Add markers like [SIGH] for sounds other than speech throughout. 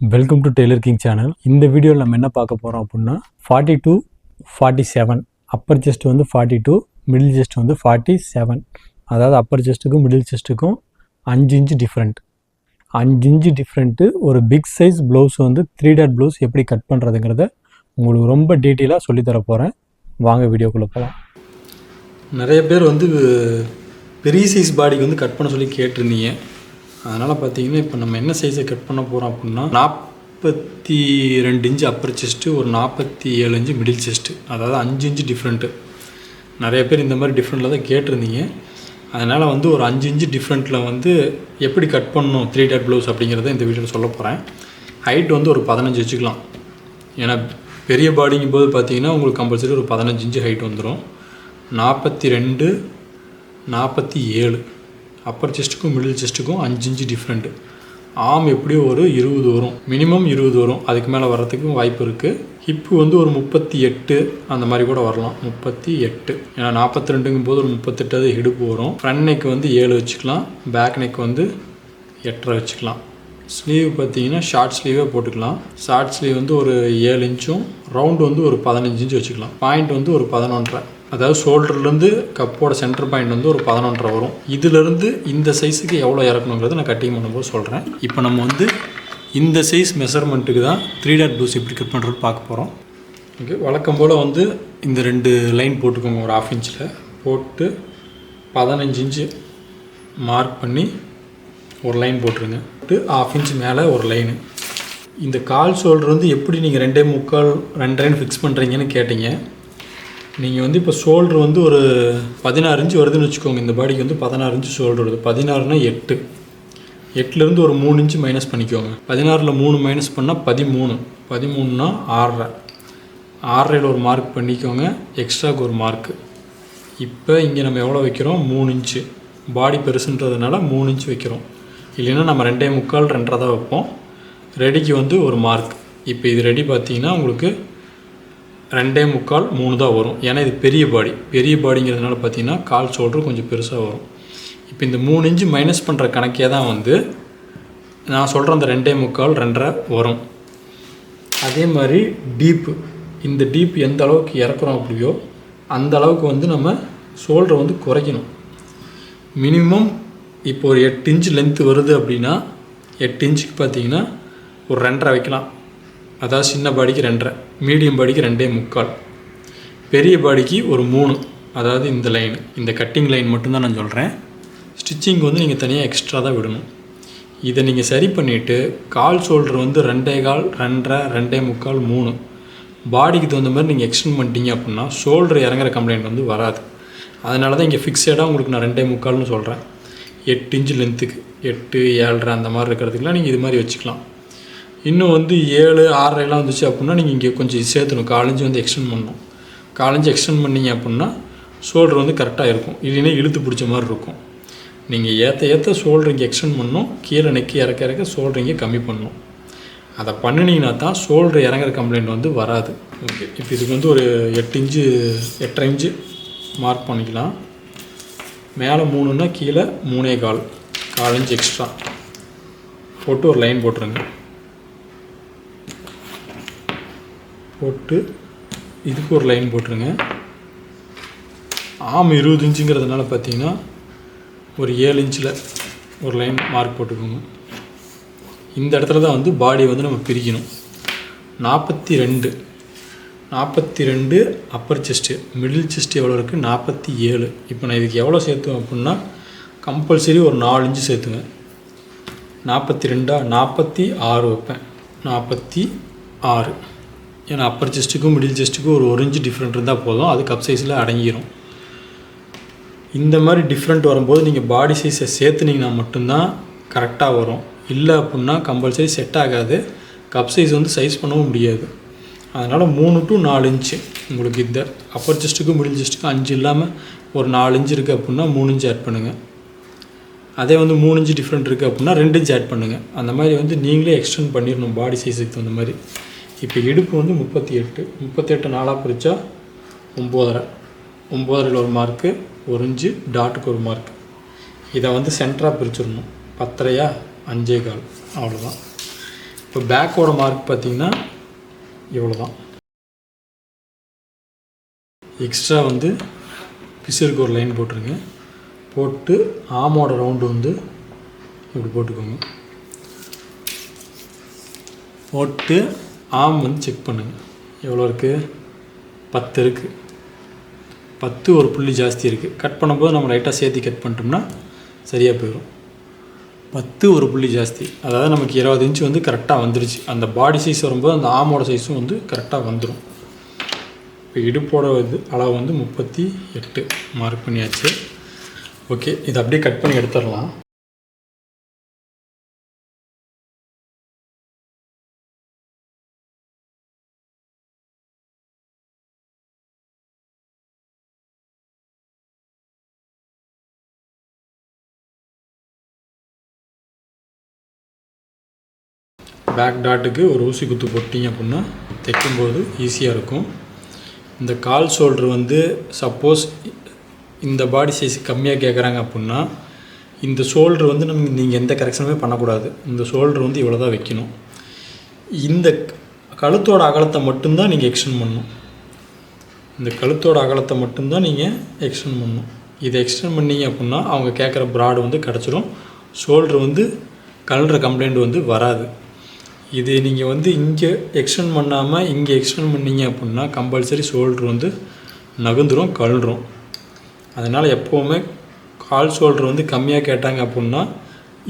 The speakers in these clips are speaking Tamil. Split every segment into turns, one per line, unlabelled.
Welcome to tailor king channel இந்த வீடியோவில் நம்ம என்ன பார்க்க போகிறோம் அப்படின்னா forty two forty seven upper chest வந்து ஃபார்ட்டி டூ மிடில் செஸ்ட் வந்து ஃபார்ட்டி செவன் அதாவது அப்பர் செஸ்ட்டுக்கும் மிடில் செஸ்ட்டுக்கும் அஞ்சு இன்ச்சு டிஃப்ரெண்ட் அஞ்சு இன்ச்சு டிஃப்ரெண்ட்டு ஒரு பிக் சைஸ் ப்ளவுஸ் வந்து த்ரீ டாட் ப்ளவுஸ் எப்படி கட் பண்ணுறதுங்கிறத உங்களுக்கு ரொம்ப டீட்டெயிலாக சொல்லித்தர போகிறேன் வாங்க வீடியோக்குள்ளே போகலாம்
நிறைய பேர் வந்து பெரிய சைஸ் பாடிக்கு வந்து கட் பண்ண சொல்லி கேட்டிருந்தீங்க. அதனால் பார்த்தீங்கன்னா இப்போ நம்ம என்ன சைஸை கட் பண்ண போகிறோம் அப்படின்னா நாற்பத்தி ரெண்டு இன்ச்சு அப்பர் செஸ்ட்டு ஒரு நாற்பத்தி ஏழு இன்ச்சு மிடில் செஸ்ட்டு அதாவது அஞ்சு இன்ச்சு டிஃப்ரெண்ட்டு நிறைய பேர் இந்த மாதிரி டிஃப்ரெண்ட்டில் தான் கேட்டிருந்தீங்க. அதனால் வந்து ஒரு அஞ்சு இன்ச்சு டிஃப்ரெண்ட்டில் வந்து எப்படி கட் பண்ணணும் த்ரீ டேட் ப்ளவுஸ் அப்படிங்கிறத இந்த வீடியோவில் சொல்ல போகிறேன் ஹைட் வந்து ஒரு பதினஞ்சு வச்சுக்கலாம். ஏன்னா பெரிய பாடிங்கும் போது பார்த்தீங்கன்னா உங்களுக்கு கம்பல்சரி ஒரு பதினஞ்சு இன்ச்சு ஹைட் வந்துடும் நாற்பத்தி ரெண்டு நாற்பத்தி ஏழு அப்பர் செஸ்ட்டுக்கும் மிடில் செஸ்ட்டுக்கும் அஞ்சு இன்ச்சு டிஃப்ரெண்ட்டு ஆம் எப்படியும் ஒரு இருபது வரும். மினிமம் இருபது வரும். அதுக்கு மேலே வர்றதுக்கும் வாய்ப்பு இருக்குது ஹிப்பு வந்து ஒரு முப்பத்தி எட்டு அந்த மாதிரி கூட வரலாம். முப்பத்தி எட்டு. ஏன்னா நாற்பத்தி ரெண்டுங்கும் போது ஒரு முப்பத்தெட்டாவது இடுப்பு வரும். ஃப்ரண்ட் நெக் வந்து ஏழு வச்சுக்கலாம். பேக் நெக் வந்து எட்டரை வச்சுக்கலாம். ஸ்லீவ் பார்த்தீங்கன்னா ஷார்ட் ஸ்லீவே போட்டுக்கலாம். ஷார்ட் ஸ்லீவ் வந்து ஒரு ஏழு இன்ச்சும் ரவுண்டு வந்து ஒரு பதினஞ்சு இன்ச்சு வச்சுக்கலாம். பாயிண்ட் வந்து ஒரு பதினொன்றரை. அதாவது ஷோல்டர்லேருந்து கப்போட சென்டர் பாயிண்ட் வந்து ஒரு பதினொன்றரை வரும். இதுலேருந்து இந்த சைஸுக்கு எவ்வளோ இறக்கணுங்கிறத நான் கட்டிங் பண்ணும்போது சொல்கிறேன் இப்போ நம்ம வந்து இந்த சைஸ் மெஷர்மெண்ட்டுக்கு தான் த்ரீ டாட் ப்ளூஸ் எப்படி கட் பண்ணுறது பார்க்க போகிறோம் ஓகே வழக்கம் போல் வந்து இந்த ரெண்டு லைன் போட்டுக்கோங்க ஒரு ஆஃப் இன்ச்சில் போட்டு பதினஞ்சு இன்ச்சு மார்க் பண்ணி ஒரு லைன் போட்டுருங்க. போட்டு ஆஃப் இன்ச் மேலே ஒரு லைனு இந்த கால் ஷோல்டர் வந்து எப்படி நீங்கள் ரெண்டே முக்கால் ரெண்டு லைன் ஃபிக்ஸ் பண்ணுறீங்கன்னு கேட்டீங்க. நீங்கள் வந்து இப்போ ஷோல்டர் வந்து ஒரு பதினாறு இன்ச்சு வருதுன்னு வச்சுக்கோங்க. இந்த பாடிக்கு வந்து பதினாறு இன்ச்சு ஷோல்டர் வருது. பதினாறுனா எட்டு. எட்டுலேருந்து ஒரு மூணு இன்ச்சு மைனஸ் பண்ணிக்கோங்க. பதினாறில் மூணு மைனஸ் பண்ணால் பதிமூணு. பதிமூணுனா ஆறரை. ஆறரையில் ஒரு மார்க் பண்ணிக்கோங்க. எக்ஸ்ட்ராக்கு ஒரு மார்க்கு இப்போ இங்கே நம்ம எவ்வளோ வைக்கிறோம்? மூணு இன்ச்சு பாடி பெருசுன்றதுனால மூணு இன்ச்சு வைக்கிறோம். இல்லைன்னா நம்ம ரெண்டே முக்கால் ரெண்டரை தான் வைப்போம். ரெடிக்கு வந்து ஒரு மார்க் இப்போ இது ரெடி பார்த்தீங்கன்னா உங்களுக்கு ரெண்டே முக்கால் மூணு தான் வரும். ஏன்னா இது பெரிய பாடி பெரிய பாடிங்கிறதுனால பார்த்தீங்கன்னா கால் ஷோல்டர் கொஞ்சம் பெருசாக வரும். இப்போ இந்த மூணு இன்ச்சு மைனஸ் பண்ணுற கணக்கே தான் வந்து நான் சொல்கிற அந்த ரெண்டே முக்கால் ரெண்டரை வரும். அதே மாதிரி டீப்பு இந்த டீப் எந்த அளவுக்கு இறக்குறோம் அப்படியோ அந்த அளவுக்கு வந்து நம்ம ஷோல்டரை வந்து குறைக்கணும். மினிமம் இப்போ ஒரு எட்டு இன்ச் லென்த்து வருது அப்படின்னா எட்டு இன்ச்சுக்கு பார்த்தீங்கன்னா ஒரு ரெண்டரை வைக்கலாம். அதாவது சின்ன பாடிக்கு ரெண்டரை மீடியம் பாடிக்கு ரெண்டே முக்கால். பெரிய பாடிக்கு ஒரு மூணு அதாவது இந்த லைன் இந்த கட்டிங் லைன் மட்டும்தான் நான் சொல்கிறேன் ஸ்டிச்சிங் வந்து நீங்கள் தனியாக எக்ஸ்ட்ரா தான் விடணும். இதை நீங்கள் சரி பண்ணிவிட்டு கால் ஷோல்டர் வந்து ரெண்டே கால் ரெண்டரை ரெண்டே முக்கால் மூணு. பாடிக்கு தகுந்த மாதிரி நீங்கள் எக்ஸ்டெண்ட் பண்ணிட்டீங்க அப்படின்னா ஷோல்டர் இறங்குற கம்ப்ளைண்ட் வந்து வராது. அதனால தான் இங்கே ஃபிக்ஸடாக உங்களுக்கு நான் ரெண்டே முக்கால்னு சொல்கிறேன் எட்டு இன்ச்சு லென்த்துக்கு எட்டு ஏழரை அந்த மாதிரி இருக்கிறதுக்குலாம் நீங்கள் இது மாதிரி வச்சுக்கலாம். இன்னும் வந்து ஏழு ஆறரைலாம் வந்துச்சு அப்படின்னா நீங்கள் இங்கே கொஞ்சம் சேர்த்தணும் காலஞ்சு வந்து எக்ஸ்டெண்ட் பண்ணணும். காலஞ்சு எக்ஸ்டெண்ட் பண்ணீங்க அப்படின்னா ஷோல்டர் வந்து கரெக்டாக இருக்கும். இல்லைன்னா இழுத்து பிடிச்ச மாதிரி இருக்கும். நீங்கள் ஏற்ற ஏற்ற ஷோல்டர் இங்கே எக்ஸ்டெண்ட் பண்ணணும். கீழே நெக்கி இறக்க இறக்க ஷோல்டர் இங்கே கம்மி பண்ணணும். அதை பண்ணினீங்கன்னா தான் ஷோல்டர் இறங்குற கம்ப்ளைண்ட் வந்து வராது. ஓகே இப்போ இதுக்கு வந்து ஒரு எட்டு இன்ச்சு எட்டரை இன்ச்சு மார்க் பண்ணிக்கலாம். மேலே மூணுன்னா கீழே மூணே கால். கால் இன்ச்சு எக்ஸ்ட்ரா போட்டு ஒரு லைன் போட்டுருங்க. போட்டு இதுக்கு ஒரு லைன் போட்டுருங்க. ஆம் இருபது இன்ச்சுங்கிறதுனால பார்த்தீங்கன்னா ஒரு ஏழு இன்ச்சில் ஒரு லைன் மார்க் போட்டுக்கோங்க. இந்த இடத்துல தான் வந்து பாடி வந்து நம்ம பிரிக்கணும். நாற்பத்தி ரெண்டு நாற்பத்தி ரெண்டு அப்பர் செஸ்ட்டு மிடில் செஸ்ட் எவ்வளோ இருக்குது நாற்பத்தி ஏழு. இப்போ நான் இதுக்கு எவ்வளோ சேர்த்துவேன் அப்படின்னா கம்பல்சரி ஒரு நாலு இன்ச்சு சேர்த்துவேன் நாற்பத்தி ரெண்டா நாற்பத்தி ஆறு வைப்பேன். நாற்பத்தி ஆறு. ஏன்னா அப்பர் செஸ்ட்டுக்கும் மிடில் செஸ்ட்டுக்கும் ஒரு ஒரு இன்ச்சு டிஃப்ரெண்ட் இருந்தால் போதும். அது கப் சைஸில் அடங்கிடும் இந்த மாதிரி டிஃப்ரெண்ட் வரும்போது நீங்கள் பாடி சைஸை சேர்த்துனீங்கன்னா மட்டும்தான் கரெக்டாக வரும். இல்லை அப்படின்னா கம்பல்சரி செட் ஆகாது. கப் சைஸ் வந்து சைஸ் பண்ணவும் முடியாது. அதனால் மூணு டு நாலு இன்ச்சு உங்களுக்கு இந்த அப்பர் செஸ்ட்டுக்கும் மிடில் செஸ்ட்டுக்கும் அஞ்சு இல்லாமல் ஒரு நாலு இன்ச்சு இருக்குது அப்படின்னா மூணு இன்ச்சு ஆட் பண்ணுங்கள் அதே வந்து மூணு இன்ச்சு டிஃப்ரெண்ட் இருக்குது அப்படின்னா ரெண்டு இன்ச்சு ஆட் பண்ணுங்கள் அந்த மாதிரி வந்து நீங்களே எக்ஸ்டெண்ட் பண்ணிடணும் பாடி சைஸுக்கு தகுந்த மாதிரி. இப்போ இடுப்பு வந்து முப்பத்தி எட்டு. முப்பத்தெட்டு நாளாக பிரித்தா ஒம்போதரை. ஒம்போதரையில் ஒரு மார்க்கு ஒரு இஞ்சு டாட்டுக்கு ஒரு மார்க் இதை வந்து சென்டராக பிரிச்சிடணும். பத்தரையா அஞ்சே கால். அவ்வளோதான் இப்போ பேக்கோட மார்க் பார்த்தீங்கன்னா இவ்வளோ தான் எக்ஸ்ட்ரா வந்து பிசருக்கு ஒரு லைன் போட்டுருங்க. போட்டு ஆமோட ரவுண்டு வந்து இப்படி போட்டுக்கோங்க. போட்டு ஆம் வந்து செக் பண்ணுங்கள் எவ்வளோ இருக்குது பத்து இருக்குது பத்து ஒரு புள்ளி ஜாஸ்தி இருக்குது கட் பண்ணும்போது நம்ம லைட்டாக சேர்த்து கட் பண்ணிட்டோம்னா சரியாக போயிடும் பத்து ஒரு புள்ளி ஜாஸ்தி. அதாவது நமக்கு இருபது இன்ச்சு வந்து கரெக்டாக வந்துருச்சு. அந்த பாடி சைஸ் வரும்போது அந்த ஆமோட சைஸும் வந்து கரெக்டாக வந்துடும் இப்போ இடுப்போட இது அளவு வந்து முப்பத்தி எட்டு. மார்க் பண்ணியாச்சு. ஓகே இதை அப்படியே கட் பண்ணி எடுத்துடலாம். பேக் டாட்டுக்கு ஒரு ஊசி குத்து போட்டிங்க அப்படின்னா தைக்கும்போது ஈஸியாக இருக்கும். இந்த கால் ஷோல்டர் வந்து சப்போஸ் இந்த பாடி சைஸ் கம்மியாக கேட்குறாங்க அப்படின்னா இந்த ஷோல்டர் வந்து நம்ம நீங்கள் எந்த கரெக்ஷனுமே பண்ணக்கூடாது. இந்த ஷோல்டர் வந்து இவ்வளோ தான் வைக்கணும். இந்த கழுத்தோட அகலத்தை மட்டும்தான் நீங்கள் எக்ஸ்டெண்ட் பண்ணணும். இந்த கழுத்தோட அகலத்தை மட்டும்தான் நீங்கள் எக்ஸ்டெண்ட் பண்ணணும். இதை எக்ஸ்டெண்ட் பண்ணீங்க அப்படின்னா அவங்க கேட்குற ப்ராடு வந்து கிடச்சிரும். ஷோல்டர் வந்து கலன்ற கம்ப்ளைண்ட் வந்து வராது. இது நீங்கள் வந்து இங்கே எக்ஸ்டெண்ட் பண்ணாமல் இங்கே எக்ஸ்டெண்ட் பண்ணீங்க அப்படின்னா கம்பல்சரி ஷோல்ட்ரு வந்து நகுந்துரும் கழுறோம் அதனால் எப்போவுமே கால் ஷோல்டர் வந்து கம்மியாக கேட்டாங்க அப்படின்னா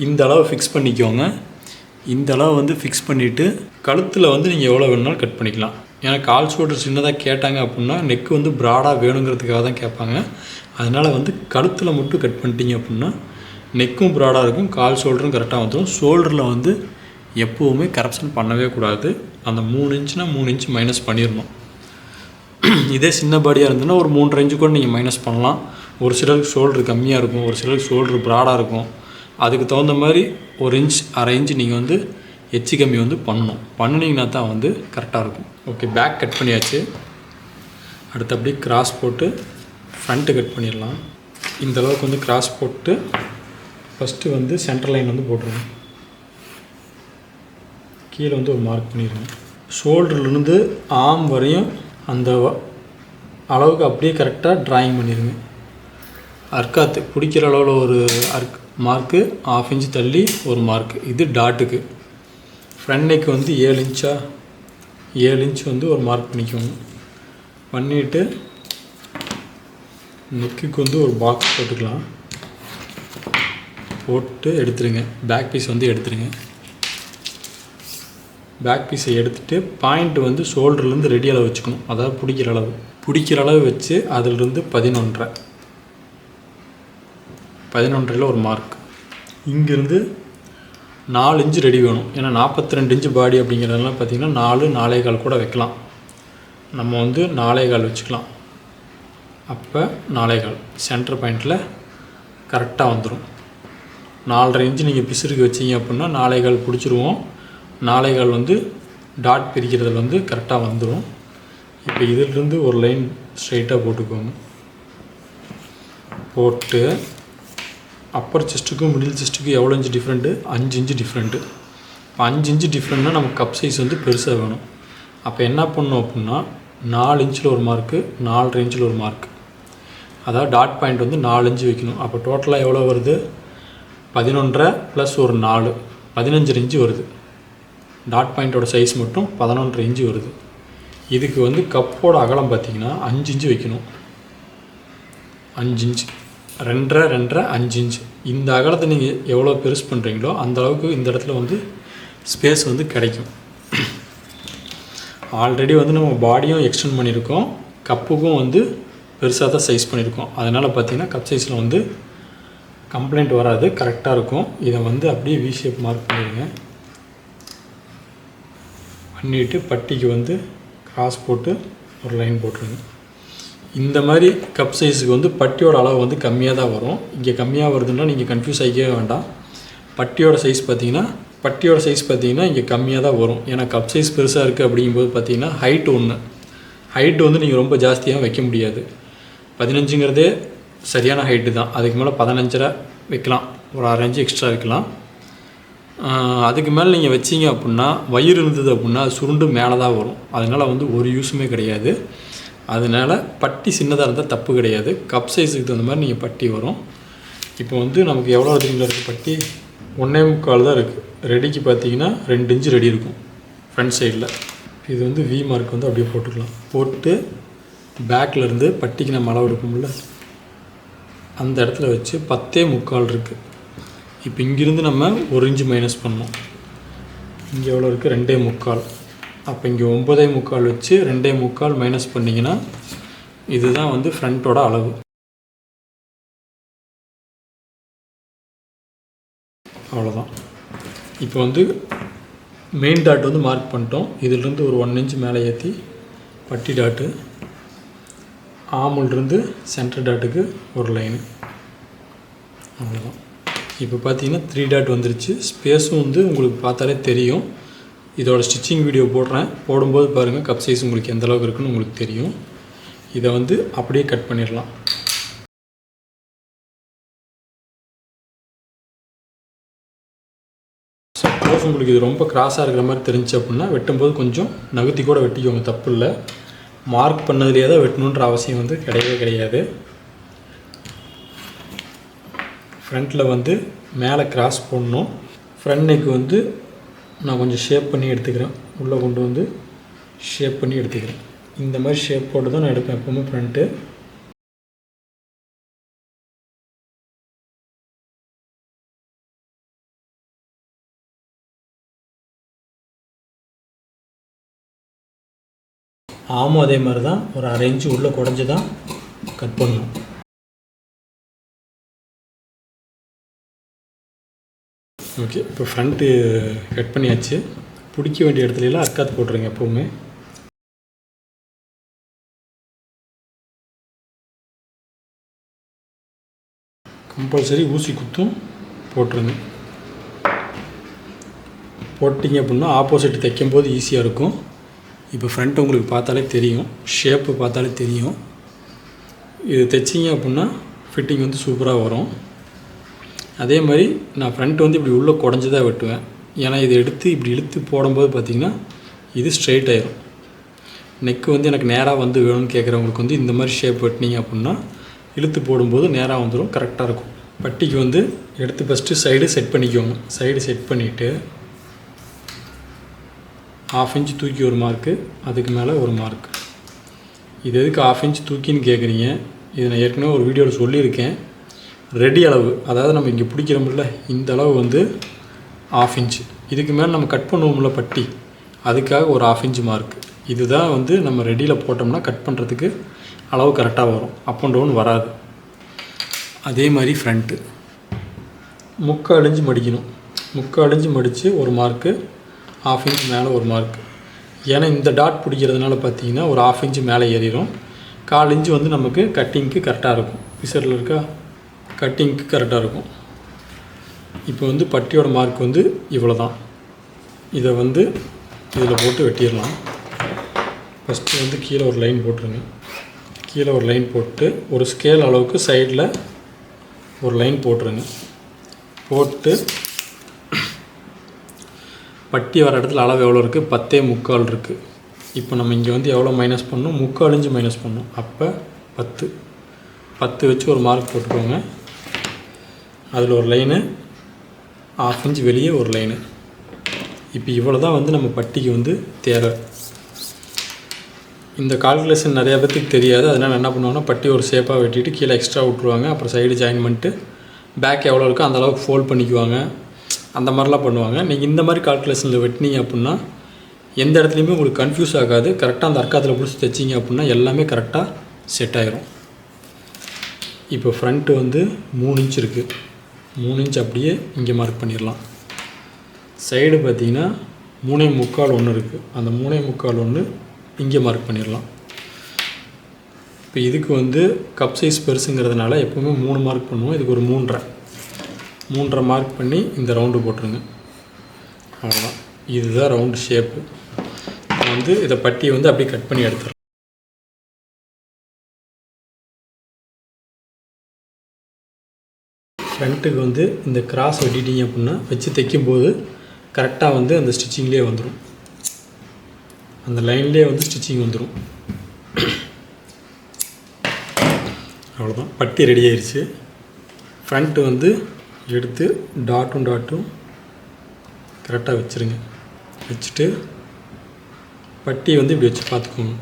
இந்த அளவு ஃபிக்ஸ் பண்ணிக்கோங்க. இந்த அளவு வந்து ஃபிக்ஸ் பண்ணிவிட்டு கழுத்தில் வந்து நீங்கள் எவ்வளோ வேணுனாலும் கட் பண்ணிக்கலாம். ஏன்னா கால் ஷோல்டர் சின்னதாக கேட்டாங்க அப்படின்னா நெக்கு வந்து ப்ராடாக வேணுங்கிறதுக்காக தான் கேட்பாங்க. அதனால் வந்து கழுத்தில் மட்டும் கட் பண்ணிட்டீங்க அப்படின்னா நெக்கும் ப்ராடாக இருக்கும் கால் ஷோல்டரும் கரெக்டாக வந்துடும் ஷோல்டரில் வந்து எப்போவுமே கரப்ஷன் பண்ணவே கூடாது. அந்த மூணு இன்ச்சுனா மூணு இன்ச் மைனஸ் பண்ணிடணும். [CLEARS THROAT] இதே சின்ன பாடியாக இருந்ததுன்னா ஒரு மூன்றரை இன்ச்சு கூட நீங்கள் மைனஸ் பண்ணலாம். ஒரு சிலருக்கு ஷோல்டர் கம்மியாக இருக்கும் ஒரு சிலருக்கு ஷோல்டர் ப்ராடாக இருக்கும். அதுக்கு தகுந்த மாதிரி ஒரு இன்ச் அரை இன்ச் நீங்கள் வந்து எச்சு கம்மி வந்து பண்ணணும். பண்ணினீங்கன்னா தான் வந்து கரெக்டாக இருக்கும். ஓகே பேக் கட் பண்ணியாச்சு. அடுத்து அப்படியே கிராஸ் போட்டு ஃப்ரண்ட்டு கட் பண்ணிடலாம். இந்த அளவுக்கு வந்து கிராஸ் போட்டு ஃபஸ்ட்டு வந்து சென்டர் லைன் வந்து போட்டுருங்க. கீழே வந்து ஒரு மார்க் பண்ணிடுங்க ஷோல்டர்லேருந்து ஆம் வரையும் அந்த அளவுக்கு அப்படியே கரெக்டாக ட்ராயிங் பண்ணிடுங்க அர்க்காத்து பிடிக்கிற அளவில் ஒரு அர்க் மார்க்கு ஆஃப் இன்ச் தள்ளி ஒரு மார்க் இது டாட்டுக்கு ஃப்ரண்ட் நெக் வந்து ஏழு இன்ச்சா ஏழு இன்ச் வந்து ஒரு மார்க் பண்ணிக்கோங்க. பண்ணிவிட்டு நெக்குக்கு வந்து ஒரு பாக்ஸ் போட்டுக்கலாம். போட்டு எடுத்துருங்க. பேக் பீஸ் வந்து எடுத்துருங்க. பேக் பீஸை எடுத்துகிட்டு பாயிண்ட் வந்து ஷோல்டர்லேருந்து ரெடி அளவு வச்சுக்கணும். அதாவது பிடிக்கிற அளவு. பிடிக்கிற அளவு வச்சு அதிலிருந்து பதினொன்றரை. பதினொன்றையில் ஒரு மார்க் இங்கேருந்து நாலு இன்ச்சு ரெடி வேணும். ஏன்னா நாற்பத்தி ரெண்டு இன்ச்சு பாடி அப்படிங்கிறதெல்லாம் பார்த்திங்கன்னா நாலு நாலே கால் கூட வைக்கலாம். நம்ம வந்து நாலே கால் வச்சுக்கலாம். அப்போ நாலே கால். சென்டர் பாயிண்டில் கரெக்டாக வந்துடும் நாலரை இன்ச்சு நீங்கள் பிசுருக்கு வச்சீங்க அப்படின்னா நாலே கால் பிடிச்சிருவோம். நாளைகள் கால் வந்து டாட் பிரிக்கிறதுல வந்து கரெக்டாக வந்துடும் இப்போ இதிலிருந்து ஒரு லைன் ஸ்ட்ரைட்டாக போட்டுக்கோங்க. போட்டு அப்பர் செஸ்ட்டுக்கும் மிடில் செஸ்ட்டுக்கும் எவ்வளோ இன்ச்சு டிஃப்ரெண்ட்டு அஞ்சு இன்ச்சு டிஃப்ரெண்ட்டு இப்போ அஞ்சு இன்ச்சு டிஃப்ரெண்ட்னா நமக்கு கப் சைஸ் வந்து பெருசாக வேணும். அப்போ என்ன பண்ணணும் அப்படின்னா நாலு இன்ச்சில் ஒரு மார்க்கு நாலு இன்ச்சில் ஒரு மார்க் அதாவது டாட் பாயிண்ட் வந்து நாலு இன்ச்சு வைக்கணும். அப்போ டோட்டலாக எவ்வளோ வருது? பதினொன்றரை ப்ளஸ் ஒரு நாலு. பதினஞ்சு இன்ச்சு வருது. டாட் பாயிண்ட்டோட சைஸ் மட்டும் பதினொன்றரை இன்ச்சு வருது. இதுக்கு வந்து கப்போட அகலம் பார்த்தீங்கன்னா அஞ்சு இன்ச்சு வைக்கணும். அஞ்சு இன்ச்சு ரெண்டரை ரெண்டரை அஞ்சு இன்ச்சு இந்த அகலத்தை நீங்கள் எவ்வளோ பெருசு பண்ணுறீங்களோ அந்த அளவுக்கு இந்த இடத்துல வந்து ஸ்பேஸ் வந்து கிடைக்கும். ஆல்ரெடி வந்து நம்ம பாடியும் எக்ஸ்டெண்ட் பண்ணியிருக்கோம். கப்புக்கும் வந்து பெருசாக தான் சைஸ் பண்ணியிருக்கோம். அதனால் பார்த்தீங்கன்னா கப் சைஸில் வந்து கம்ப்ளைண்ட் வராது. கரெக்டாக இருக்கும். இதை வந்து அப்படியே வி ஷேப் மார்க் பண்ணிடுங்க. பண்ணிவிட்டு பட்டிக்கு வந்து கிராஸ் போட்டு ஒரு லைன் போட்டுருங்க. இந்த மாதிரி கப் சைஸுக்கு வந்து பட்டியோட அளவு வந்து கம்மியாக தான் வரும். இங்கே கம்மியாக வருதுன்னா நீங்கள் கன்ஃபியூஸ் ஆகிக்கவே வேண்டாம். பட்டியோட சைஸ் பார்த்தீங்கன்னா பட்டியோட சைஸ் பார்த்தீங்கன்னா இங்கே கம்மியாக தான் வரும். ஏன்னா கப் சைஸ் பெருசாக இருக்குது அப்படிங்கும்போது பார்த்தீங்கன்னா ஹைட் ஒன்று ஹைட்டு வந்து நீங்கள் ரொம்ப ஜாஸ்தியாக வைக்க முடியாது. பதினஞ்சுங்கிறதே சரியான ஹைட்டு தான். அதுக்கு மேலே பதினஞ்சரை வைக்கலாம். ஒரு அரை இன்ச்சு எக்ஸ்ட்ரா வைக்கலாம். அதுக்கு மேலே நீங்கள் வச்சீங்க அப்படின்னா வயிறு இருந்தது அப்படின்னா அது சுருண்டு மேலே தான் வரும். அதனால் வந்து ஒரு யூஸுமே கிடையாது. அதனால் பட்டி சின்னதாக இருந்தால் தப்பு கிடையாது. கப் சைஸுக்கு தகுந்த மாதிரி நீங்கள் பட்டி வரும். இப்போ வந்து நமக்கு எவ்வளோ இடத்துல இருக்குது பட்டி? ஒன்றே முக்கால் தான் இருக்குது ரெடிக்கு பார்த்தீங்கன்னா ரெண்டு இன்ச்சு ரெடி இருக்கும். ஃப்ரண்ட் சைடில் இது வந்து வி மார்க் வந்து அப்படியே போட்டுக்கலாம். போட்டு பேக்கில் இருந்து பட்டிக்கு நம்ம அளவு எடுப்போம்ல. அந்த இடத்துல வச்சு பத்தே முக்கால் இருக்குது இப்போ இங்கிருந்து நம்ம ஒரு இன்ச்சு மைனஸ் பண்ணோம் இங்கே எவ்வளோ இருக்குது ரெண்டே முக்கால். அப்போ இங்கே ஒம்பதே முக்கால் வச்சு ரெண்டே முக்கால் மைனஸ் பண்ணிங்கன்னா இதுதான் வந்து ஃப்ரண்ட்டோட அளவு. அவ்வளோதான் இப்போ வந்து மெயின் டாட் வந்து மார்க் பண்ணிட்டோம். இதிலிருந்து ஒரு ஒன் இன்ச் மேலே ஏற்றி பட்டி டாட்டு ஆமுல்லேருந்து சென்டர் டாட்டுக்கு ஒரு லைனு அவ்வளோதான் இப்போ பார்த்தீங்கன்னா த்ரீ டாட் வந்துருச்சு. ஸ்பேஸும் வந்து உங்களுக்கு பார்த்தாலே தெரியும். இதோட ஸ்டிச்சிங் வீடியோ போடுறேன். போடும்போது பாருங்கள் கப் சைஸ் உங்களுக்கு எந்த அளவுக்கு இருக்குன்னு உங்களுக்கு தெரியும். இதை வந்து அப்படியே கட் பண்ணிடலாம். சப்போஸ் உங்களுக்கு இது ரொம்ப கிராஸாக இருக்கிற மாதிரி தெரிஞ்சு அப்படின்னா வெட்டும்போது கொஞ்சம் நகுத்தி கூட வெட்டிக்கோங்க தப்பு இல்லை. மார்க் பண்ணதுலேயே தான் வெட்டணுன்ற அவசியம் வந்து கிடையவே கிடையாது. ஃப்ரண்ட்டில் வந்து மேலே கிராஸ் போடணும். ஃப்ரண்ட் நெக் வந்து நான் கொஞ்சம் ஷேப் பண்ணி எடுத்துக்கிறேன். உள்ளே கொண்டு வந்து ஷேப் பண்ணி எடுத்துக்கிறேன். இந்த மாதிரி ஷேப் போட்டு தான் நான் எடுப்பேன் எப்போவுமே ஃப்ரண்ட்டு ஆமும் அதே மாதிரி தான். ஒரு அரை இன்ச்சு உள்ளே குடஞ்சி தான் கட் பண்ணணும். ஓகே இப்போ ஃப்ரண்ட்டு கட் பண்ணியாச்சு. பிடிக்க வேண்டிய இடத்துலலாம் எல்லாம் அர்க்காத் போட்டுருங்க எப்போவுமே. கம்பல்சரி ஊசி குத்தும் போட்டுருங்க. போட்டிங்க அப்படின்னா ஆப்போசிட் தைக்கும்போது ஈஸியாக இருக்கும். இப்போ ஃப்ரண்ட் உங்களுக்கு பார்த்தாலே தெரியும். ஷேப்பு பார்த்தாலே தெரியும். இது தைச்சிங்க அப்படின்னா ஃபிட்டிங் வந்து சூப்பராக வரும். அதே மாதிரி நான் ஃப்ரண்ட் வந்து இப்படி உள்ளே குடஞ்சி தான் வெட்டுவேன். ஏன்னா இதை எடுத்து இப்படி இழுத்து போடும்போது பார்த்திங்கன்னா இது ஸ்ட்ரெயிட் ஆயிரும். நெக்கு வந்து எனக்கு நேராக வந்து வேணும்னு கேட்குறவங்களுக்கு வந்து இந்த மாதிரி ஷேப் வெட்டினீங்க அப்படின்னா இழுத்து போடும்போது நேராக வந்துடும் கரெக்டாக இருக்கும். பட்டிக்கு வந்து எடுத்து ஃபஸ்ட்டு சைடு செட் பண்ணிக்கோங்க. சைடு செட் பண்ணிவிட்டு ஆஃப் இன்ச் தூக்கி ஒரு மார்க்கு அதுக்கு மேலே ஒரு மார்க் இது எதுக்கு ஆஃப் இன்ச் தூக்கின்னு கேட்குறீங்க இது நான் ஏற்கனவே ஒரு வீடியோவில் சொல்லியிருக்கேன். ரெடி அளவு. அதாவது நம்ம இங்கே பிடிக்கிறோம்ல இந்த அளவு வந்து ஆஃப் இன்ச் இதுக்கு மேலே நம்ம கட் பண்ணுவோம்ல பட்டி. அதுக்காக ஒரு ஆஃப் இன்ச்சு மார்க் இதுதான் வந்து நம்ம ரெடியில் போட்டோம்னா கட் பண்ணுறதுக்கு அளவு கரெக்டாக வரும். அப் அண்ட் டவுன் வராது. அதே மாதிரி ஃப்ரண்ட்டு முக்கால் அழிஞ்சு மடிக்கணும். முக்கால் அழிஞ்சு மடித்து ஒரு மார்க்கு ஆஃப் இன்ச் மேலே ஒரு மார்க் ஏன்னா இந்த டாட் பிடிக்கிறதுனால பார்த்தீங்கன்னா ஒரு ஆஃப் இன்ச்சு மேலே ஏறிடும் கால் இன்ச்சு வந்து நமக்கு கட்டிங்க்கு கரெக்டாக இருக்கும். விசரில் இருக்கா? கட்டிங்க்கு கரெக்டாக இருக்கும். இப்போ வந்து பட்டியோட மார்க் வந்து இவ்வளோ தான் இதை வந்து இதில் போட்டு வெட்டிடலாம். ஃபஸ்ட்டு வந்து கீழே ஒரு லைன் போட்டுருங்க. கீழே ஒரு லைன் போட்டு ஒரு ஸ்கேல் அளவுக்கு சைடில் ஒரு லைன் போட்டுருங்க. போட்டு பட்டி வர இடத்துல அளவு எவ்வளோ இருக்குது பத்தே முக்கால் இருக்குது இப்போ நம்ம இங்கே வந்து எவ்வளோ மைனஸ் பண்ணணும்? முக்கால் இஞ்சு மைனஸ் பண்ணணும். அப்போ பத்து. பத்து வச்சு ஒரு மார்க் போட்டுக்கோங்க. அதில் ஒரு லைனு ஆஃப் இன்ச் வெளியே ஒரு லைனு இப்போ இவ்வளோ தான் வந்து நம்ம பட்டிக்கு வந்து தேவை. இந்த கால்குலேஷன் நிறையா பேத்துக்கு தெரியாது. அதனால் என்ன பண்ணுவாங்கன்னா பட்டி ஒரு ஷேப்பாக வெட்டிட்டு கீழே எக்ஸ்ட்ரா விட்ருவாங்க அப்புறம் சைடு ஜாயின் பண்ணிட்டு பேக் எவ்வளோ இருக்கோ அந்த அளவுக்கு ஃபோல்ட் பண்ணிக்குவாங்க. அந்த மாதிரிலாம் பண்ணுவாங்க. நீங்கள் இந்த மாதிரி கால்குலேஷனில் வெட்டினீங்க அப்படின்னா எந்த இடத்துலையுமே உங்களுக்கு கன்ஃபியூஸ் ஆகாது. கரெக்டாக அந்த அர்க்காத்தில் பிடிச்சி தைச்சிங்க அப்படின்னா எல்லாமே கரெக்டாக செட் ஆயிரும். இப்போ ஃப்ரண்ட்டு வந்து மூணு இன்ச் இருக்குது மூணு இன்ச் அப்படியே இங்கே மார்க் பண்ணிடலாம். சைடு பார்த்தீங்கன்னா மூணே முக்கால் ஒன்று இருக்குது அந்த மூணே முக்கால் ஒன்று இங்கே மார்க் பண்ணிடலாம். இப்போ இதுக்கு வந்து கப் சைஸ் பெருசுங்கிறதுனால எப்போவுமே மூணு மார்க் பண்ணுவோம். இதுக்கு ஒரு மூன்றரை. மூன்றரை மார்க் பண்ணி இந்த ரவுண்டு போட்டுருங்க. அவ்வளோதான் இதுதான் ரவுண்டு ஷேப்பு வந்து இதை பட்டியை வந்து அப்படியே கட் பண்ணி எடுத்துடலாம் ஃப்ரண்ட்டுக்கு வந்து இந்த கிராஸ் வெட்டிட்டீங்க அப்படின்னா வச்சு தைக்கும்போது கரெக்டாக வந்து அந்த ஸ்டிச்சிங்லேயே வந்துடும் அந்த லைன்லேயே வந்து ஸ்டிச்சிங் வந்துடும் அவ்வளோதான் பட்டி ரெடி ஆயிடுச்சு ஃப்ரண்ட்டு வந்து எடுத்து டாட்டும் டாட்டும் கரெக்டாக வச்சுருங்க. வச்சுட்டு பட்டி வந்து இப்படி வச்சு பார்த்துக்கோங்க.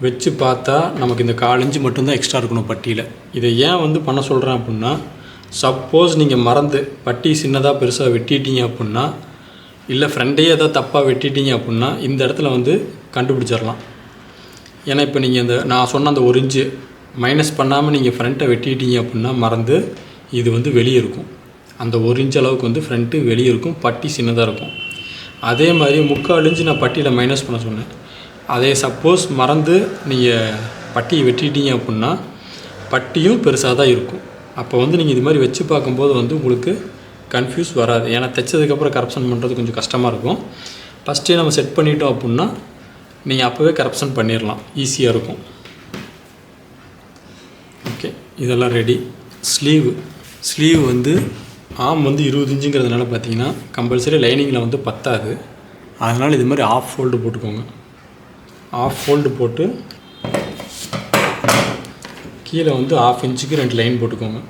வச்சு பார்த்தா நமக்கு இந்த காலஞ்சு மட்டும்தான் எக்ஸ்ட்ரா இருக்கணும் பட்டியில். இதை ஏன் வந்து பண்ண சொல்கிறேன் அப்படின்னா சப்போஸ் நீங்கள் மறந்து பட்டி சின்னதாக பெருசாக வெட்டிட்டீங்க அப்புடின்னா இல்லை ஃப்ரெண்டையே ஏதாவது தப்பாக வெட்டிட்டீங்க அப்புடின்னா இந்த இடத்துல வந்து கண்டுபிடிச்சிடலாம். ஏன்னா இப்போ நீங்கள் இந்த நான் சொன்ன அந்த ஒரு இன்ச்சு மைனஸ் பண்ணாமல் நீங்கள் ஃப்ரண்ட்டை வெட்டிட்டீங்க அப்படின்னா மறந்து இது வந்து வெளியே இருக்கும். அந்த ஒரு இன்ச் அளவுக்கு வந்து ஃப்ரண்ட்டு வெளியே இருக்கும் பட்டி சின்னதாக இருக்கும். அதே மாதிரி முக்கால் இன்ச்சு நான் பட்டியில் மைனஸ் பண்ண சொன்னேன். அதே சப்போஸ் மறந்து நீங்கள் பட்டியை வெட்டிட்டீங்க அப்படின்னா பட்டியும் பெருசாக தான் இருக்கும். அப்போ வந்து நீங்கள் இது மாதிரி வச்சு பார்க்கும்போது வந்து உங்களுக்கு கன்ஃபியூஸ் வராது. ஏன்னா தைச்சதுக்கப்புறம் கரப்ஷன் பண்ணுறது கொஞ்சம் கஷ்டமாக இருக்கும். ஃபஸ்ட்டே நம்ம செட் பண்ணிட்டோம் அப்படின்னா நீங்கள் அப்போவே கரப்ஷன் பண்ணிடலாம் ஈஸியாக இருக்கும். ஓகே இதெல்லாம் ரெடி ஸ்லீவ் ஸ்லீவ் வந்து ஆம் வந்து இருபது இன்ச்சுங்கிறதுனால பார்த்தீங்கன்னா கம்பல்சரி லைனிங்கில் வந்து பத்தாது. அதனால் இது மாதிரி ஆஃப் ஃபோல்டு போட்டுக்கோங்க. ஆஃப் ஃபோல்டு போட்டு கீழே வந்து ஆஃப் இன்ச்சுக்கு ரெண்டு லைன் போட்டுக்கோங்க.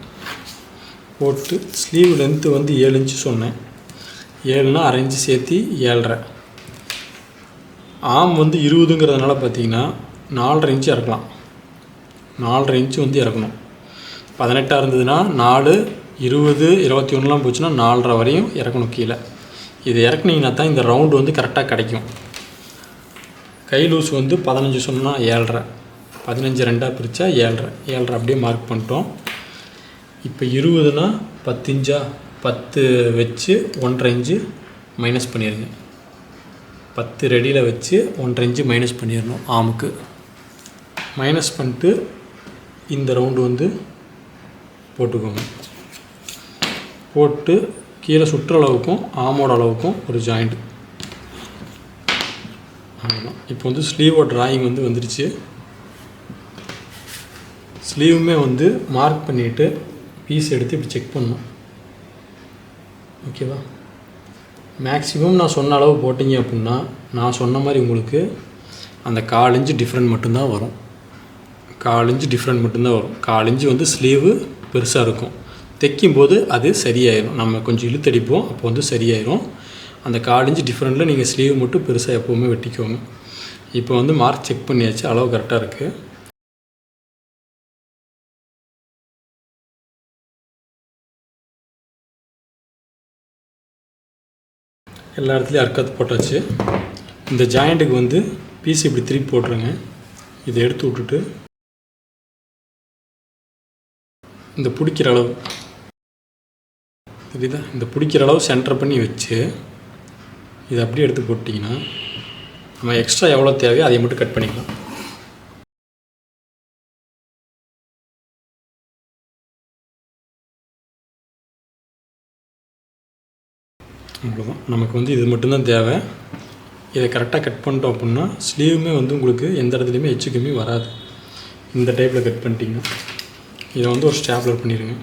போட்டு ஸ்லீவ் லென்த்து வந்து ஏழு இன்ச்சு சொன்னேன். ஏழுனா அரை இன்ச்சு சேர்த்து ஏழரை. ஆம் வந்து இருபதுங்கிறதுனால பார்த்தீங்கன்னா நாலரை இன்ச்சு இறக்கலாம். நாலரை இன்ச்சு வந்து இறக்கணும். பதினெட்டாக இருந்ததுன்னா நாலு இருபது இருபத்தி ஒன்றுலாம் போச்சுன்னா நாலரை வரையும் இறக்கணும் கீழே. இது இறக்குனீங்கன்னா தான் இந்த ரவுண்டு வந்து கரெக்டாக கிடைக்கும். கை லூஸ் வந்து பதினஞ்சு சொன்னால் ஏழரை. பதினஞ்சு ரெண்டாக பிரித்தா ஏழரை ஏழரை அப்படியே மார்க் பண்ணிட்டோம். இப்போ இருபதுனா பத்து இன்ச்சா பத்து வச்சு ஒன்றரை இன்ச்சு மைனஸ் பண்ணிடுங்க பத்து ரெடியில் வச்சு ஒன்றரை இன்ச்சு மைனஸ் பண்ணிடணும் ஆமுக்கு. மைனஸ் பண்ணிட்டு இந்த ரவுண்டு வந்து போட்டுக்கோங்க. போட்டு கீழே சுற்றளவுக்கும் ஆமோட அளவுக்கும் ஒரு ஜாயிண்ட் அவ்வளோதான் இப்போ வந்து ஸ்லீவோட ட்ராயிங் வந்து வந்துடுச்சு ஸ்லீவுமே வந்து மார்க் பண்ணிவிட்டு பீஸ் எடுத்து இப்படி செக் பண்ணணும். ஓகேவா மேக்ஸிமம் நான் சொன்ன அளவு போட்டிங்க அப்படின்னா நான் சொன்ன மாதிரி உங்களுக்கு அந்த கால் இன்ச்சு டிஃப்ரெண்ட் மட்டும்தான் வரும். கால் இன்ச்சு டிஃப்ரெண்ட் மட்டும்தான் வரும். கால் இன்ச்சு வந்து ஸ்லீவு பெருசாக இருக்கும். தைக்கும்போது அது சரியாயிடும் நம்ம கொஞ்சம் இழுத்தடிப்போம் அப்போ வந்து சரியாயிடும் அந்த கால் இன்ச்சு டிஃப்ரெண்ட்டில் நீங்கள் ஸ்லீவ் மட்டும் பெருசாக எப்போவுமே வெட்டிக்கோங்க. இப்போ வந்து மார்க் செக் பண்ணியாச்சு. அளவு கரெக்டாக இருக்குது எல்லா இடத்துலையும் அர்க்கத்து போட்டாச்சு. இந்த ஜாயிண்ட்டுக்கு வந்து பீஸ் இப்படி திருப்பி போட்டுருங்க. இதை எடுத்து விட்டுட்டு இந்த பிடிக்கிற அளவு தெரியுதா இந்த பிடிக்கிற அளவு சென்டர் பண்ணி வச்சு இதை அப்படியே எடுத்து போட்டிங்கன்னா நம்ம எக்ஸ்ட்ரா எவ்வளோ தேவையோ அதை மட்டும் கட் பண்ணிக்கலாம். அவ்வளோதான் நமக்கு வந்து இது மட்டும்தான் தேவை. இதை கரெக்டாக கட் பண்ணிட்டோம் அப்படின்னா ஸ்லீவுமே வந்து உங்களுக்கு எந்த இடத்துலையுமே எச்சு கம்மி வராது. இந்த டைப்பில் கட் பண்ணிட்டீங்கன்னா. இதை வந்து ஒரு ஸ்டாப்லர் பண்ணிடுங்க.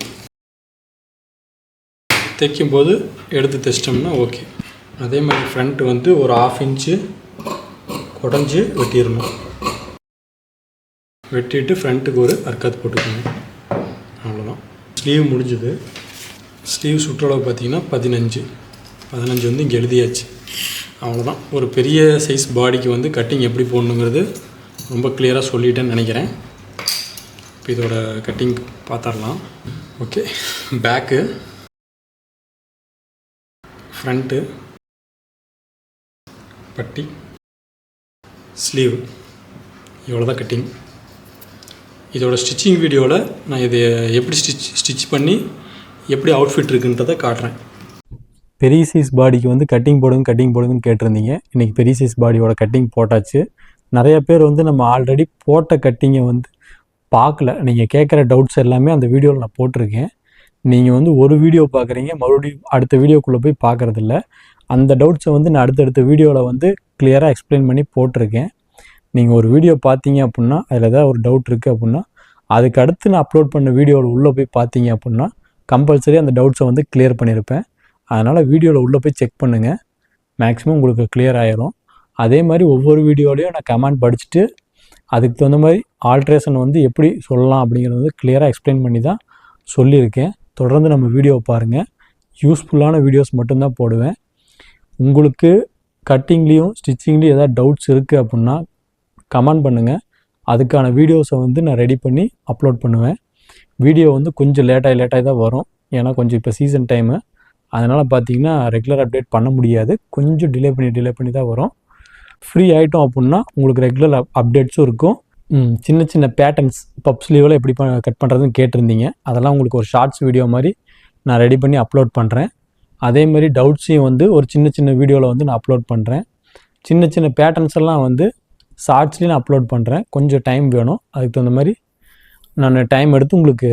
தைக்கும்போது எடுத்து தைச்சிட்டோம்னா ஓகே அதே மாதிரி ஃப்ரண்ட்டு வந்து ஒரு ஆஃப் இன்ச்சு குடஞ்சி வெட்டிடணும். வெட்டிட்டு ஃப்ரண்ட்டுக்கு ஒரு அர்க்காத் போட்டுக்கோங்க. அவ்வளோதான் ஸ்லீவ் முடிஞ்சுது. ஸ்லீவ் சுற்றளவு பார்த்தீங்கன்னா பதினஞ்சு. பதினஞ்சு வந்து இங்கே எழுதியாச்சு. அவ்வளோதான் ஒரு பெரிய சைஸ் பாடிக்கு வந்து கட்டிங் எப்படி போடணுங்கிறது ரொம்ப கிளியராக சொல்லிட்டேன்னு நினைக்கிறேன். இப்போ இதோட கட்டிங் பார்த்துடலாம் ஓகே பேக்கு ஃப்ரண்ட்டு பட்டி. ஸ்லீவ் இவ்வளோ தான் கட்டிங் இதோட ஸ்டிச்சிங் வீடியோவில் நான் இதை எப்படி ஸ்டிச் ஸ்டிச் பண்ணி எப்படி அவுட்ஃபிட் இருக்குன்றதை காட்டுறேன்.
பெரிய சைஸ் பாடிக்கு வந்து கட்டிங் போடுங்க கட்டிங் போடுங்கன்னு கேட்டிருந்தீங்க. இன்றைக்கி பெரிய சைஸ் பாடியோட கட்டிங் போட்டாச்சு. நிறைய பேர் வந்து நம்ம ஆல்ரெடி போட்ட கட்டிங்கை வந்து பார்க்கல. நீங்கள் கேட்குற டவுட்ஸ் எல்லாமே அந்த வீடியோவில் நான் போட்டிருக்கேன். நீங்கள் வந்து ஒரு வீடியோ பார்க்குறீங்க மறுபடியும் அடுத்த வீடியோக்குள்ளே போய் பார்க்குறதில்ல. அந்த டவுட்ஸை வந்து நான் அடுத்தடுத்த வீடியோவில் வந்து கிளியராக எக்ஸ்பிளைன் பண்ணி போட்டிருக்கேன். நீங்கள் ஒரு வீடியோ பார்த்தீங்க அப்படின்னா அதில் ஏதாவது ஒரு டவுட் இருக்குது அப்படின்னா அதுக்கு அடுத்து நான் அப்லோட் பண்ண வீடியோவில் உள்ளே போய் பார்த்தீங்க அப்படின்னா கம்பல்சரி அந்த டவுட்ஸை வந்து கிளியர் பண்ணியிருப்பேன். அதனால் வீடியோவில் உள்ளே போய் செக் பண்ணுங்கள் மேக்ஸிமம் உங்களுக்கு கிளியர் ஆயிரும். அதே மாதிரி ஒவ்வொரு வீடியோலையும் நான் கமெண்ட் படிச்சுட்டு அதுக்கு தகுந்த மாதிரி ஆல்ட்ரேஷன் வந்து எப்படி சொல்லலாம் அப்படிங்கிறது வந்து கிளியராக எக்ஸ்பிளைன் பண்ணி தான் சொல்லியிருக்கேன். தொடர்ந்து நம்ம வீடியோவை பாருங்கள் யூஸ்ஃபுல்லான வீடியோஸ் மட்டும்தான் போடுவேன். உங்களுக்கு கட்டிங்லேயும் ஸ்டிச்சிங்லேயும் எதாவது டவுட்ஸ் இருக்குது அப்படின்னா கமெண்ட் பண்ணுங்கள் அதுக்கான வீடியோஸை வந்து நான் ரெடி பண்ணி அப்லோட் பண்ணுவேன். வீடியோ வந்து கொஞ்சம் லேட்டாகி லேட்டாகி தான் வரும். ஏன்னா கொஞ்சம் இப்போ சீசன் டைமு அதனால் பார்த்தீங்கன்னா ரெகுலர் அப்டேட் பண்ண முடியாது. கொஞ்சம் டிலே பண்ணி டிலே பண்ணி தான் வரும். ஃப்ரீ ஆகிட்டோம் அப்படின்னா உங்களுக்கு ரெகுலர் அப்டேட்ஸும் இருக்கும். சின்ன சின்ன பேட்டர்ன்ஸ் பப் ஸ்லீவில் எப்படி கட் பண்ணுறதுன்னு கேட்டிருந்தீங்க. அதெல்லாம் உங்களுக்கு ஒரு ஷார்ட்ஸ் வீடியோ மாதிரி நான் ரெடி பண்ணி அப்லோட் பண்ணுறேன் அதே மாதிரி டவுட்ஸையும் வந்து ஒரு சின்ன சின்ன வீடியோவில் வந்து நான் அப்லோட் பண்ணுறேன் சின்ன சின்ன பேட்டர்ன்ஸ் எல்லாம் வந்து ஷார்ட்ஸ்லேயும் நான் அப்லோட் பண்ணுறேன் கொஞ்சம் டைம் வேணும். அதுக்கு தகுந்த மாதிரி நான் டைம் எடுத்து உங்களுக்கு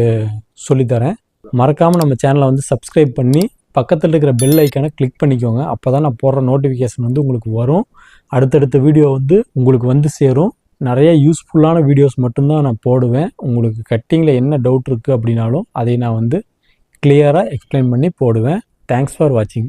சொல்லித்தரேன். மறக்காமல் நம்ம சேனலை வந்து சப்ஸ்கிரைப் பண்ணி பக்கத்தில் இருக்கிற பெல் ஐக்கானை கிளிக் பண்ணிக்கோங்க. அப்போ தான் நான் போடுற நோட்டிஃபிகேஷன் வந்து உங்களுக்கு வரும். அடுத்தடுத்த வீடியோ வந்து உங்களுக்கு வந்து சேரும். நிறைய யூஸ்ஃபுல்லான வீடியோஸ் மட்டும்தான் நான் போடுவேன். உங்களுக்கு கட்டிங்கில் என்ன டவுட் இருக்குது அப்படின்னாலும் அதை நான் வந்து கிளியராக எக்ஸ்பிளைன் பண்ணி போடுவேன். தேங்க்ஸ் ஃபார் வாட்சிங்